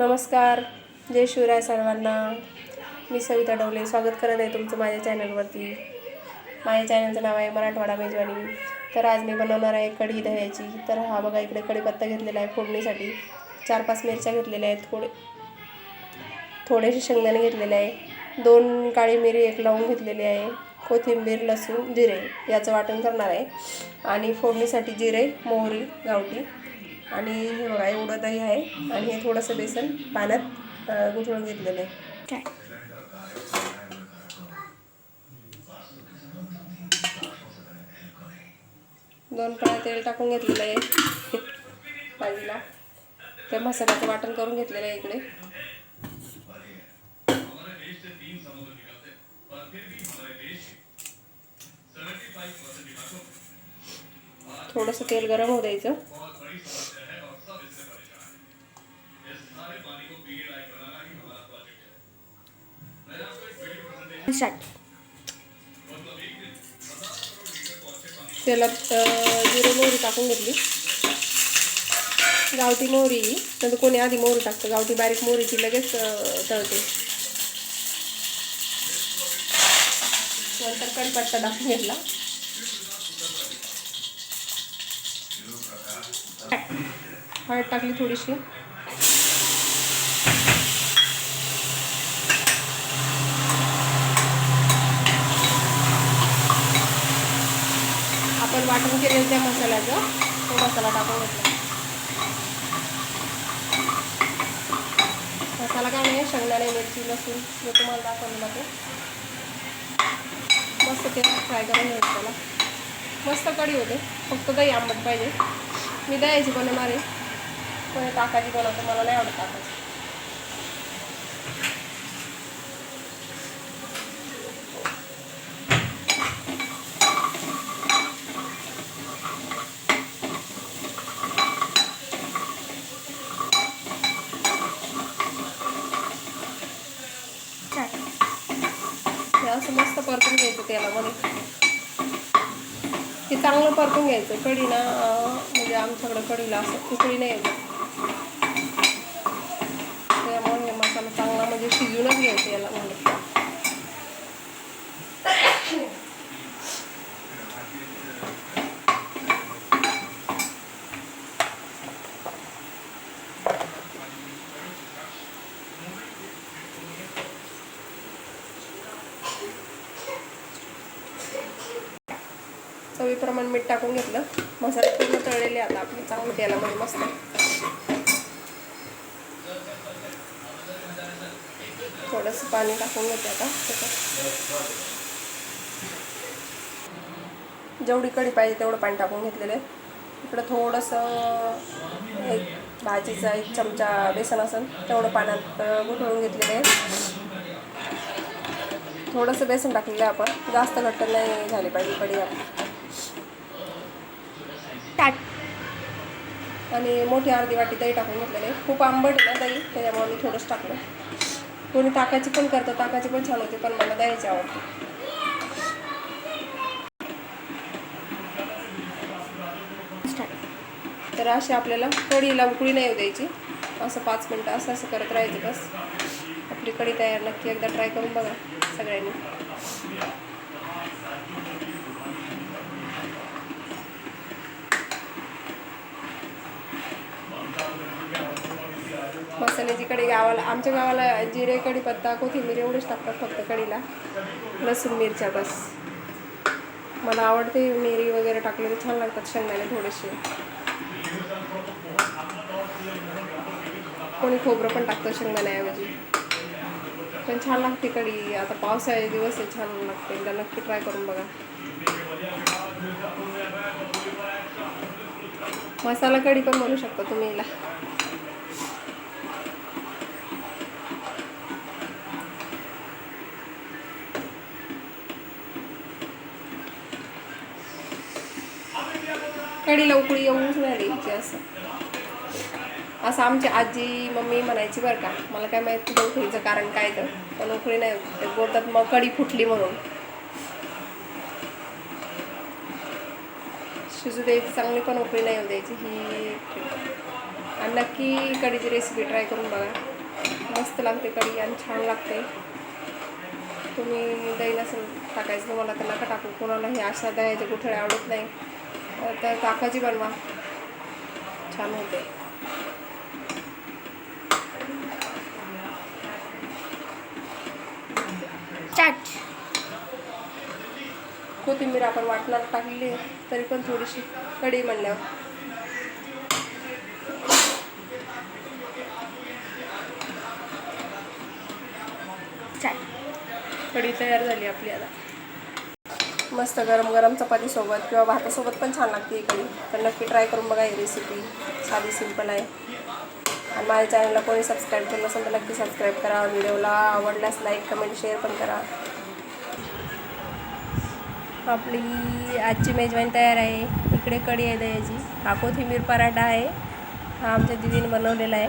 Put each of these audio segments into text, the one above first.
नमस्कार. जय शिवराय सर्वांना. मी सविता डवले. स्वागत करत आहे तुमचं माझ्या चॅनलवरती. माझ्या चॅनलचं नाव आहे मराठवाडा मेजवानी. तर आज मी बनवणार आहे कढी दह्याची. तर हा बघा इकडे कढीपत्ता घेतलेला आहे फोडणीसाठी. चार पाच मिरच्या घेतलेल्या आहेत थोडे. थोडेसे शेंगदाणे घेतलेले आहे. दोन काळी मिरी एक लावून घेतलेली आहे. कोथिंबीर लसूण जिरे याचं वाटण करणार आहे. आणि फोडणीसाठी जिरे मोहरी गावठी. आणि हे बघा एवढं दही आहे आणि हे थोडंसं बेसन पाण्यात अं, गुंतळून घेतलेलं आहे. दोन कळ्या तेल टाकून घेतलेलं आहे. भाजीला त्या मसाल्याचं वाटण करून घेतलेलं आहे इकडे. थोडंसं तेल गरम होऊ द्यायचं. त्याला जिरे मोहरी टाकून घेतली. गावठी मोहरी नंतर कोणी आधी मोहरी टाकतं गावठी बारीक मोहरीची लगेच तळते. नंतर कढीपत्ता टाकून घेतला. हळद टाकली थोडीशी आपण वाटण केलेलं त्या मसाल्याचं तो मसाला टाकून घेतला. मसाला काय नाही शेंगदाणे मिरची लसूण मी तुम्हाला दाखवलेला ते. मस्त ते फ्राय करून घ्यायचं त्याला. मस्त कढी होते फक्त दही आंबट पाहिजे. मी दह्याची बनवणार आहे. पण ताकाची बनवतो मला नाही आवडत ताकाची स्टार्ट हे असं मस्त परतून म्हणून. ते चांगलं परतून घ्यायचं. कढी ना म्हणजे आमच्याकडं कढीला असं उकळी नाही येत. त्यामुळे मसाला चांगला म्हणजे शिजूनच घ्यायचं याला म्हणून. प्रमाण मीठ टाकून घेतलं. मसाले पूर्ण तळलेले आता आपले चांगलं तेलामध्ये म्हणजे मस्त थोडंसं पाणी टाकून घेते आता. जेवढी कढी पाहिजे तेवढं पाणी टाकून घेतलेलं आहे. इकडं थोडंसं एक भाजीचा एक चमचा बेसन असेल तेवढं पाण्यात गुठळून घेतलेलं आहे. थोडंसं बेसन टाकलेलं आहे आपण. जास्त घट्ट नाही झाली पाहिजे कढी आपली. ताट. आणि मोठी अर्धी वाटी दही टाकून घेतलेले. खूप आंबट आहे ना दही त्याच्यामुळे मी थोडंच टाकलं. कोणी ताकाची पण करतं ताकाची पण छान होते पण मला दह्याची आवडते तर अशी आपल्याला कढीला उकळी नाही येऊ द्यायची. असं पाच मिनटं असं असं करत राहायचं बस. आपली कढी तयार नक्की एकदा ट्राय करून बघा सगळ्यांनी. मसाल्याची कढी गावाला आमच्या गावाला जिरे कढीपत्ता कोथिंबीर एवढेच टाकतात फक्त कढीला. लसूण मिरच्या बस. मला आवडते मिरी वगैरे टाकलेले छान लागतात शेंगदाणे थोडेसे. कोणी खोबरं पण टाकतं शेंगदाण्याऐवजी. पण छान लागते कढी. आता पावसाळ्याचे दिवस आहे छान लागते. एकदा नक्की ट्राय करून बघा. मसाला कढी पण बनवू शकता तुम्ही याला. सकाळी लवकर येऊनच नाही द्यायची असं. असं आमची आजी मम्मी म्हणायची बरं का मला काय माहिती तुझं कारण काय तर. पण नाही होत. ते बोलतात मग कढी फुटली म्हणून. शिजू द्यायची चांगली पण उकळी नाही येऊ द्यायची ही आणि नक्की कढीची रेसिपी ट्राय करून बघा. मस्त लागते कढी आणि छान लागते. तुम्ही दही नसेल टाकायचं तुम्हाला तर नका टाकू? कोणाला हे अशा दह्याचे गुठळे आवडत नाही. तर ताकाची बनवा. छान होते. कोथिंबीर आपण वाटणार टाकलेली आहे, तरी पण थोडीशी कढी म्हणल्यावर. चाट. कढी तयार झाली आपली आता. मस्त गरम गरम चपातीसोबत किंवा भातासोबत पण छान लागते ही कढी तर नक्की ट्राय करून बघा ही रेसिपी साधी सिंपल आहे. आणि माझ्या चॅनलला कोणी सबस्क्राईब केलं नसेल तर नक्की सबस्क्राईब करा. व्हिडिओला आवडल्यास लाईक कमेंट शेअर पण करा. आपली आजची मेजवानी तयार आहे. इकडे कढी आहे दह्याची. हा कोथिंबीर पराठा आहे. हा आमच्या दिदीने बनवलेला आहे.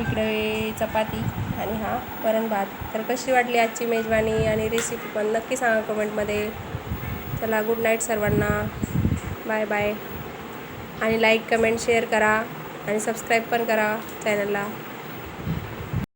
इकडे चपाती आणि हा वरण भात. तर कशी वाटली आजची मेजवानी आणि रेसिपी पण? नक्की सांगा कमेंटमध्ये चला गुड नाईट सर्वांना. बाय बाय आणि लाईक कमेंट शेअर करा. आणि सबस्क्राईब पण करा चॅनलला